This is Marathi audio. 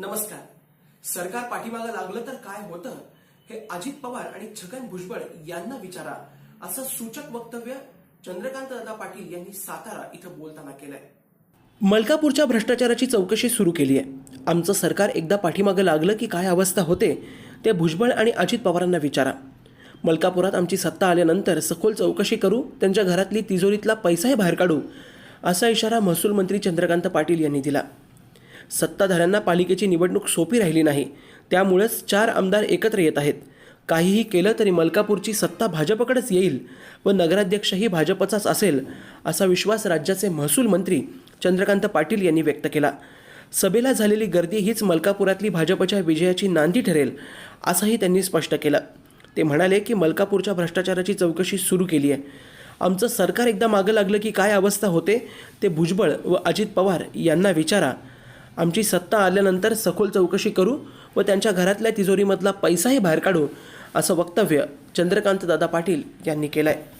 नमस्कार. सरकार पाठीमागं लागलं तर काय होतं? हे अजित पवार आणि छगन भुजबळ यांना विचारा. असं सूचक वक्तव्य चंद्रकांत दादा पाटील यांनी सातारा इथं बोलताना केलंय. मलकापूरच्या भ्रष्टाचाराची चौकशी सुरू केली आहे. आमचं सरकार एकदा पाठीमागं लागलं की काय अवस्था होते ते भुजबळ आणि अजित पवारांना विचारा. मलकापुरात आमची सत्ता आल्यानंतर सखोल चौकशी करू त्यांच्या घरातली तिजोरीतला पैसाही बाहेर काढू असा इशारा महसूल मंत्री चंद्रकांत पाटील यांनी दिला. सत्ताधाऱ्यांना पालिकेची निवडणूक सोपी राहिली नाही. त्यामुळेच चार आमदार एकत्र येत आहेत. काहीही केलं तरी मलकापूरची सत्ता भाजपकडेच येईल व नगराध्यक्षही भाजपचाच असेल असा विश्वास राज्याचे महसूल मंत्री चंद्रकांत पाटील यांनी व्यक्त केला. सभेला झालेली गर्दी हीच मलकापुरातली भाजपच्या विजयाची नांदी ठरेल असंही त्यांनी स्पष्ट केलं. ते म्हणाले की मलकापूरच्या भ्रष्टाचाराची चौकशी सुरू केली आहे. आमचं सरकार एकदा मागं लागलं की काय अवस्था होते ते भुजबळ व अजित पवार यांना विचारा. आमची सत्ता आल्यानंतर सखोल चौकशी करू व त्यांच्या घरातल्या तिजोरीमधला पैसाही बाहेर काढू असं वक्तव्य चंद्रकांत दादा पाटील यांनी केलं आहे